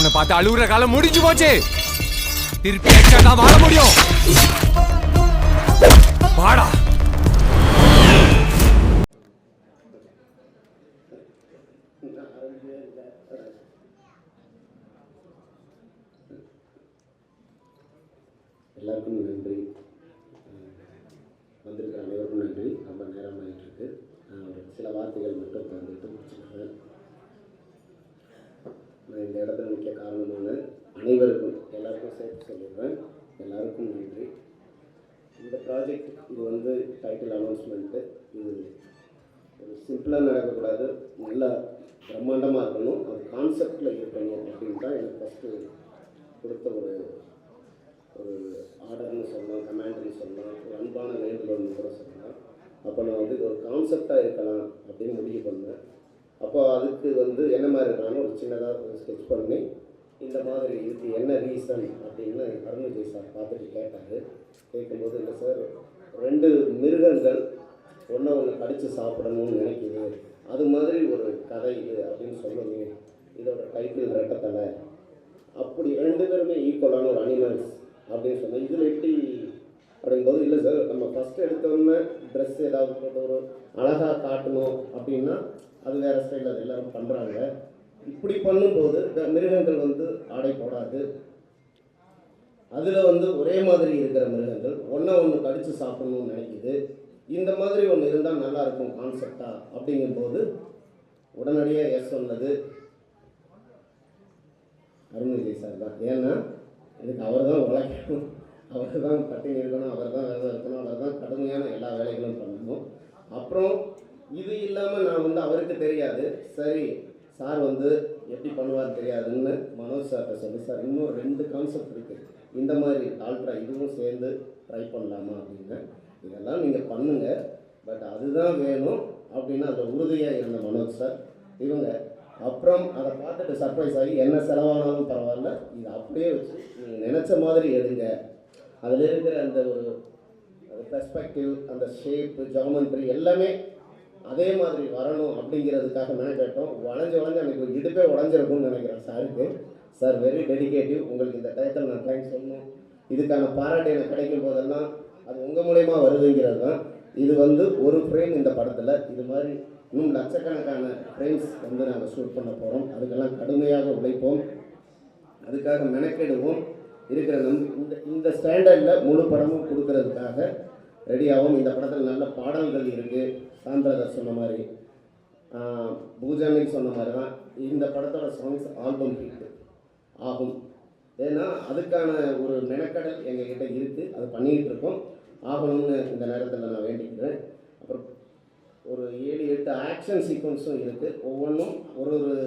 இவனை பார்த்து அழுகுற காலம் முடிஞ்சு போச்சு. திருப்பி எக்ஸ்ட்ரா தான் வாழ முடியும்? வாடா. எல்லாருக்கும் நன்றி. அஹ் வந்திருக்கிற அனைவருக்கும் நன்றி. ரொம்ப நேரம் ஆகிட்டுருக்கு ஒரு சில வார்த்தைகள் மட்டும் இந்த இடத்துல நிற்க காரணமான அனைவருக்கும் எல்லாருக்கும் சேர்த்து சொல்லிடுறேன். எல்லாருக்கும் நன்றி. இந்த ப்ராஜெக்ட் இது வந்து டைட்டில் அனௌன்ஸ்மெண்ட்டு இது ஒரு சிம்பிளாக நடக்கக்கூடாது. நல்லா பிரம்மாண்டமாக இருக்கணும். அது கான்செப்டில் இருக்கணும் அப்படின்னு தான் எனக்கு ஃபஸ்ட்டு கொடுத்த ஒரு ஒரு ஆர்டர்னு சொல்லலாம் கமாண்டுன்னு சொல்லலாம். ஒரு அன்பான வேண்டுகோள்னு கூட சொல்லலாம். அப்போ நான் வந்து இது ஒரு கான்செப்டாக இருக்கலாம் அப்படின்னு முடிவு பண்ணேன். அப்போ அதுக்கு வந்து என்ன மாதிரி இருக்கலாம்னு ஒரு சின்னதாக ஸ்கெச் பண்ணி இந்த மாதிரி இதுக்கு என்ன ரீசன் அப்படின்னு அருண் விஜய் சார் பார்த்துட்டு கேட்டார். கேட்கும்போது இல்லை சார் ரெண்டு மிருகங்கள் ஒன்றை ஒன்று கடித்து சாப்பிடணும்னு நினைக்குது. அது மாதிரி ஒரு கதை இது அப்படின்னு சொல்லுங்க இதோட டைட்டில் ரெட்டத்தலை அப்படி ரெண்டு பேருமே ஈக்குவலான ஒரு அனிமல்ஸ் அப்படின்னு சொன்னேன் இதில் எப்படி அப்படிங்கும்போது இல்லை சார் நம்ம ஃபஸ்ட்டு எடுத்தோன்னே ட்ரெஸ் ஏதாவது போட்டு ஒரு அழகாக காட்டணும் அப்படின்னா அது வேறு ஸ்டைலில் அது எல்லோரும் பண்ணுறாங்க இப்படி பண்ணும்போது இந்த மிருகங்கள் வந்து ஆடை போடாது. அதில் வந்து ஒரே மாதிரி இருக்கிற மிருகங்கள் ஒன்றை ஒன்று கடித்து சாப்பிடணும்னு நினைக்குது. இந்த மாதிரி ஒன்று இருந்தால் நல்லா இருக்கும் கான்செப்டா அப்படிங்கும்போது உடனடியாக எஸ் சொன்னது. அருண் விஜய் சார் தான். ஏன்னா இதுக்கு அவர் தான் உழைக்கணும். அவர் தான் பட்டினி இருக்கணும் அவர் தான் விரதம் இருக்கணும் அவர் தான் கடுமையான எல்லா வேலைகளும் பண்ணணும். அப்புறம் இது இல்லாமல் நான் வந்து அவருக்கு தெரியாது. சரி சார் வந்து எப்படி பண்ணுவார் தெரியாதுன்னு மனோஜ் சார்கிட்ட சொல்லி. சார் இன்னும் ரெண்டு கான்செப்ட் இருக்குது இந்த மாதிரி ஆல்ட்ரா இதுவும் சேர்ந்து ட்ரை பண்ணலாமா அப்படின்னு. இதெல்லாம் நீங்கள் பண்ணுங்கள் பட் அதுதான் வேணும் அப்படின்னு அதில் உறுதியாக இருந்த மனோஜ் சார். இவங்க அப்புறம் அதை பார்த்துட்டு சர்ப்ரைஸ் ஆகி என்ன செலவானாலும் பரவாயில்ல. இது அப்படியே வச்சு நீங்கள் நினச்ச மாதிரி எடுங்க. அதில் இருக்கிற அந்த ஒரு பெர்ஸ்பெக்டிவ் அந்த ஷேப்பு ஜாமெண்ட்ரி எல்லாமே அதே மாதிரி வரணும் அப்படிங்கிறதுக்காக மெனக்கட்டோம். வளைஞ்சு வளைஞ்சு அன்றைக்கி இடுப்பே உடஞ்சிருக்கும்னு நினைக்கிறேன் சாருக்கு. சார் வெரி டெடிக்கேட்டிவ் உங்களுக்கு இந்த டயத்தில் நான் தேங்க்ஸ் சொல்லணும். இதுக்கான பாராட்டு எனக்கு கிடைக்கும் போதெல்லாம் அது உங்கள் மூலயமா வருதுங்கிறது தான் இது வந்து ஒரு ஃப்ரேம் இந்த படத்தில். இது மாதிரி இன்னும் லட்சக்கணக்கான ஃப்ரேம்ஸ் வந்து நாங்கள் ஷூட் பண்ண போகிறோம் அதுக்கெல்லாம் கடுமையாக உழைப்போம். அதுக்காக மெனக்கெடுவோம். இருக்கிற நம்பி இந்த இந்த ஸ்டாண்டர்டில் முழு படமும் கொடுக்கறதுக்காக ரெடியாகவும் இந்த படத்தில் நல்ல பாடல்கள் இருக்குது சாந்திரதர் சொன்ன மாதிரி பூஜாமின்னு சொன்ன மாதிரி தான் இந்த படத்தோட சாங்ஸ் ஆல்பம் ஹிட் ஆகும். ஏன்னா அதுக்கான ஒரு மெனக்கடல் எங்ககிட்ட இருக்குது அது பண்ணிக்கிட்டு இருக்கோம். ஆகணும்னு இந்த நேரத்தில் நான் வேண்டிக்கிறேன். அப்புறம் ஒரு ஏழு எட்டு ஆக்ஷன் சீக்வன்ஸும் இருக்குது ஒவ்வொன்றும் ஒரு ஒரு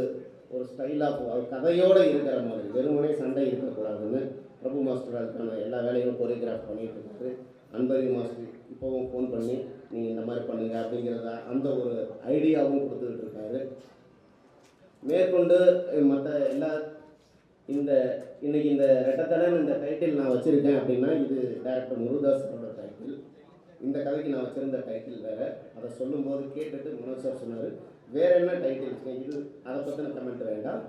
ஒரு ஸ்டைலாக கதையோடு இருக்கிற மாதிரி. வெறுமனே சண்டை இருக்கக்கூடாதுன்னு பிரபு மாஸ்டர் அதுக்கான எல்லா வேலையும் கொரியோகிராஃப் பண்ணிகிட்டு இருக்காரு. அன்பரி மாஸ்டர் இப்போவும் ஃபோன் பண்ணி நீங்கள் இந்த மாதிரி பண்ணுங்க அப்படிங்கிறத அந்த ஒரு ஐடியாவும் கொடுத்துக்கிட்டு இருக்காரு மேற்கொண்டு மற்ற எல்லா இந்த இன்னைக்கு இந்த ரெட்டத்தடன் இந்த டைட்டில் நான் வச்சுருக்கேன் அப்படின்னா இது டேரக்டர் முருதாஸோட டைட்டில் இந்த கதைக்கு நான் வச்சுருந்த டைட்டில் வேறு. அதை சொல்லும்போது கேட்டுட்டு மனோஜ் சார் சொன்னார். வேறு என்ன டைட்டில் வச்சுருக்கேன் இது அதை பற்றின கமெண்ட் வேண்டாம்.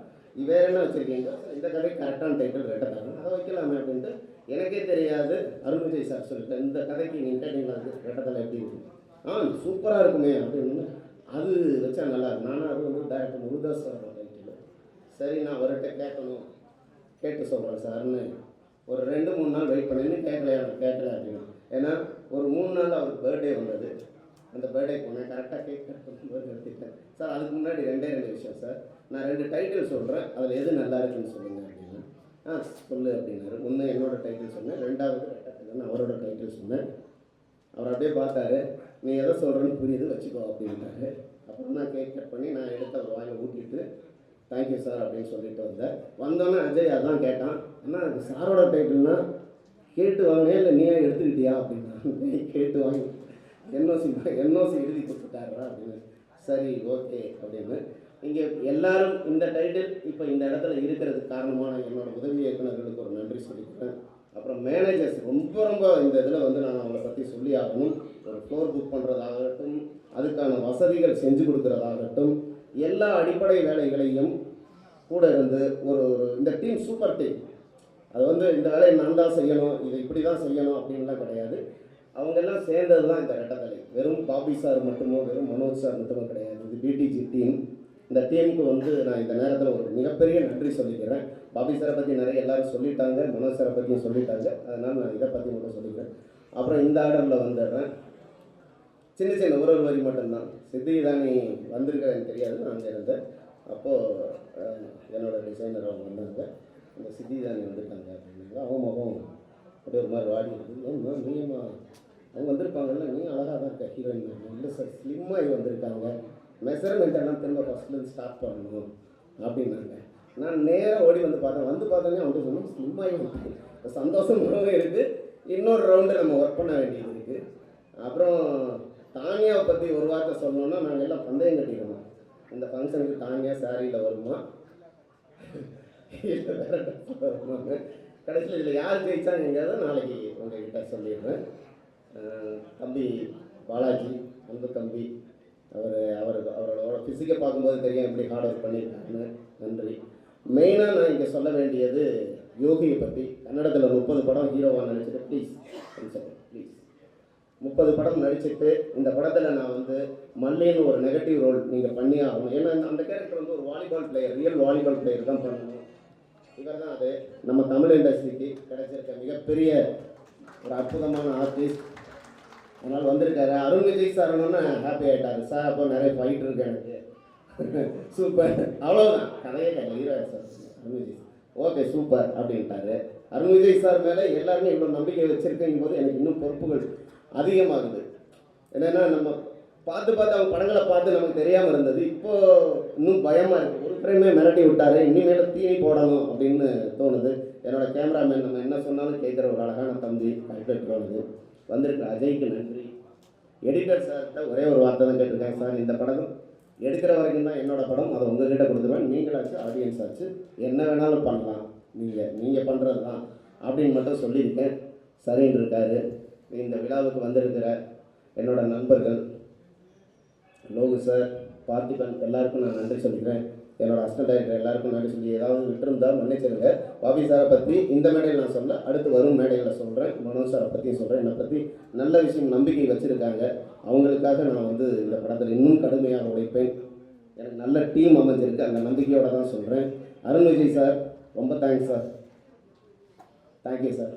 வேறு என்ன வச்சுருக்கீங்க? இந்த கதைக்கு கரெக்டான டைட்டில் ரெட்டத்தடன் அதை வைக்கலாமே அப்படின்ட்டு எனக்கே தெரியாது. அருண்விஜய் சார் சொல்லிட்டேன் இந்த கதைக்கு நீங்கள் கேட்டீங்களா? அது ரெட்டத்தலை எப்படி இருக்கு? ஆ சூப்பராக இருக்குமே அப்படின்னு. அது வச்சா நல்லா இருக்கும். நானும் அது வந்து டேரக்டர் முருகதாஸ் சார் டைட்டில் சரி நான் அவர்கிட்ட கேட்கணும். கேட்டு சொல்கிறேன் சார்னு. ஒரு ரெண்டு மூணு நாள் வெயிட் பண்ணேன்னு கேட்கலையா கேட்கல அப்படின்னா. ஏன்னா ஒரு மூணு நாள் அவருக்கு பர்த்டே வந்தது. அந்த பர்த்டே போனேன் கரெக்டாக கேக் கட் பண்ணும்போது நிறுத்திட்டேன் சார் அதுக்கு முன்னாடி ரெண்டே ரெண்டு விஷயம் சார். நான் ரெண்டு டைட்டில் சொல்கிறேன் அதில் எது நல்லா இருக்குன்னு சொல்லுங்கள் அப்படின்னா. ஆ சொல்லு அப்படின்னாரு. ஒன்று என்னோடய டைட்டில் சொன்னேன். ரெண்டாவது நான் அவரோட டைட்டில் சொன்னேன். அவர் அப்படியே பார்த்தாரு. நீ எதை சொல்கிறேன்னு புரியுது வச்சுக்கோ அப்படின்ட்டாரு அப்புறம் நான் கேக் கட் பண்ணி நான் எடுத்து அவர் வாங்கி ஊட்டிட்டு தேங்க்யூ சார் அப்படின்னு சொல்லிட்டு வந்தேன். வந்தோன்னே அஜய் அதான் கேட்டான் ஆனால் அது சாரோட டைட்டில்னா கேட்டு வாங்கினே இல்லை நீயே எடுத்துக்கிட்டியா? அப்படின்னா கேட்டு வாங்கி என்ஓசி என்ஓசி எழுதி கொடுத்துட்டாரா அப்படின்னு. சரி ஓகே அப்படின்னு. இங்கே எல்லாரும் இந்த டைட்டில் இப்போ இந்த இடத்துல இருக்கிறதுக்கு காரணமான என்னோட உதவி இயக்குநர்களுக்கு ஒரு நன்றி சொல்லிக்கிறேன். அப்புறம் மேனேஜர்ஸ் ரொம்ப ரொம்ப இந்த இதில் வந்து நான் அவங்கள பற்றி சொல்லி ஆகணும் ஃப்ளோர் புக் பண்ணுறதாகட்டும் அதுக்கான வசதிகள் செஞ்சு கொடுக்குறதாகட்டும் எல்லா அடிப்படை வேலைகளையும் கூட இருந்து ஒரு ஒரு இந்த டீம் சூப்பர் டீம் அது வந்து இந்த வேலையை நான் தான் செய்யணும் இது இப்படி தான் செய்யணும் அப்படின்லாம் கிடையாது. அவங்க எல்லாம் சேர்ந்தது தான் இந்த ரெட்டத்தலை. வெறும் பாபி சார் மட்டுமோ வெறும் மனோஜ் சார் மட்டுமோ கிடையாது. இது பிடிஜி டீம் இந்த டீமுக்கு வந்து நான் இந்த நேரத்தில் ஒரு மிகப்பெரிய நன்றி சொல்லிக்கிறேன். பாபி சாரை பற்றி நிறைய எல்லாரும் சொல்லிட்டாங்க மனோஜ் சாரை பற்றியும் சொல்லிட்டாங்க. அதனால் நான் இதை பற்றி மட்டும் சொல்லிக்கிறேன். அப்புறம் இந்த ஆர்டரில் வந்துடுறேன். சின்ன சின்ன உறவு வரி மட்டும்தான். சித்தி தானி வந்திருக்க எனக்கு தெரியாது நான் அங்கே இருந்தேன். அப்போது என்னோடய டிசைனர் அவங்க வந்தாங்க. அந்த சித்தி தானி வந்திருக்காங்க அப்படின்னாங்க. அவங்க முகம் அப்படியே ஒரு மாதிரி வாடி இருக்குது ஏம்மா? நீமா அவங்க வந்திருப்பாங்கல்ல நீ அழகாக தான் இருக்க ஹீரோயின் இல்லை சார் ஸ்லிம்மாகி வந்திருக்காங்க. மெஷர்மெண்ட் எல்லாம் திரும்ப ஃபஸ்ட்லேருந்து ஸ்டார்ட் பண்ணணும் அப்படின்னாங்க. நான் நேராக ஓடி வந்து பார்த்தேன். வந்து பார்த்தோன்னே அவங்களுக்கு சொன்னோம் ஸ்லிம்மாகி வந்து சந்தோஷமாகவே இருக்குது இன்னொரு ரவுண்டு நம்ம ஒர்க் பண்ண வேண்டியது இருக்குது அப்புறம் தானியாவை பற்றி ஒரு வார்த்தை சொல்லணும்னா நாங்கள் எல்லாம் பந்தயம் கட்டிக்கணும். இந்த ஃபங்க்ஷனுக்கு தானியா சாரியில் வருமா? இல்லை கடைசியில் இதில் யார் ஜெயிச்சாங்கிறத நாளைக்கு உங்ககிட்ட சொல்லிடுறேன். தம்பி பாலாஜி அன்பு தம்பி அவர் அவர் அவரோட ஃபிசிக்கை பார்க்கும்போது தெரியும் எப்படி ஹார்ட் ஒர்க் பண்ணியிருக்காருன்னு. நன்றி. மெயினாக நான் இங்கே சொல்ல வேண்டியது யோகியை பற்றி கன்னடத்தில் முப்பது படம் ஹீரோவாக நினச்சிட்டு ப்ளீஸ் ப்ளீஸ் முப்பது படம் நடிச்சுட்டு இந்த படத்தில் நான் வந்து மல்லேன்னு ஒரு நெகட்டிவ் ரோல் நீங்கள் பண்ணி ஆகணும். ஏன்னா அந்த- கேரக்டர் வந்து ஒரு volleyball player real volleyball player தான் பண்ணணும். இவர் தான் அது. நம்ம தமிழ் இண்டஸ்ட்ரிக்கு கிடைச்சிருக்க மிகப்பெரிய ஒரு அற்புதமான ஆர்டிஸ்ட் அதனால் வந்திருக்காரு. அருண் விஜய் சார் ஹாப்பி ஆகிட்டாரு சார் அப்போ நிறைய ஃபைட் இருக்கு எனக்கு. சூப்பர் அவ்வளோதான் கதையே கிடையாது hero sir Arun Vijay okay super அப்படின்ட்டாரு. அருண் விஜய் சார் மேலே எல்லாருமே இவ்வளோ நம்பிக்கை வச்சுருக்கேங்கும் போது எனக்கு இன்னும் பொறுப்புகள் அதிகமாகுது. என்னென்னா நம்ம பார்த்து பார்த்து அவங்க படங்களை பார்த்து நமக்கு தெரியாமல் இருந்தது. இப்போது இன்னும் பயமாக இருக்குது ஒரு ஃப்ரேமே மிரட்டி விட்டாரு. இனிமேல் தீனி போடணும் அப்படின்னு தோணுது. என்னோடய கேமராமேன் நம்ம என்ன சொன்னாலும் கேட்குற ஒரு அழகான தம்பி கரெக்டாக தோணுது. வந்திருக்கிற அஜய்க்கு நன்றி. எடிட்டர் சார்கிட்ட ஒரே ஒரு வார்த்தை தான் கேட்டிருக்கேன் சார் இந்த படம் எடுக்கிற வரைக்கும் தான் என்னோடய படம். அதை உங்கள்கிட்ட கொடுத்துருவேன். நீங்களாச்சு ஆடியன்ஸ் ஆச்சு. என்ன வேணாலும் பண்ணலாம். நீங்கள் நீங்கள் பண்ணுறது தான் அப்படின்னு மட்டும் சொல்லியிருக்கேன். சரின்னு இருக்காரு இந்த விழாவுக்கு வந்திருக்கிற என்னோட நண்பர்கள். லோகு சார் பார்த்திபன் எல்லாருக்கும் நான் நன்றி சொல்லிக்கிறேன். என்னோட அஸ்டன் டைரக்டர் எல்லாருக்கும் நன்றி சொல்லி ஏதாவது விட்டுருந்தா மன்னிச்சிருங்க பாபி சாரை பற்றி இந்த மேடையில் நான் சொல்ல அடுத்து வரும் மேடையில் சொல்கிறேன் மனோஜ் சாரை பற்றியும் சொல்கிறேன் என்னை பற்றி நல்ல விஷயம் நம்பிக்கை வச்சுருக்காங்க. அவங்களுக்காக நான் வந்து இந்த படத்தில் இன்னும் கடுமையாக உழைப்பேன். எனக்கு நல்ல டீம் அமைஞ்சிருக்கு. அந்த நம்பிக்கையோடு தான் சொல்கிறேன் அருண் விஜய் சார் ரொம்ப thanks sir thank you sir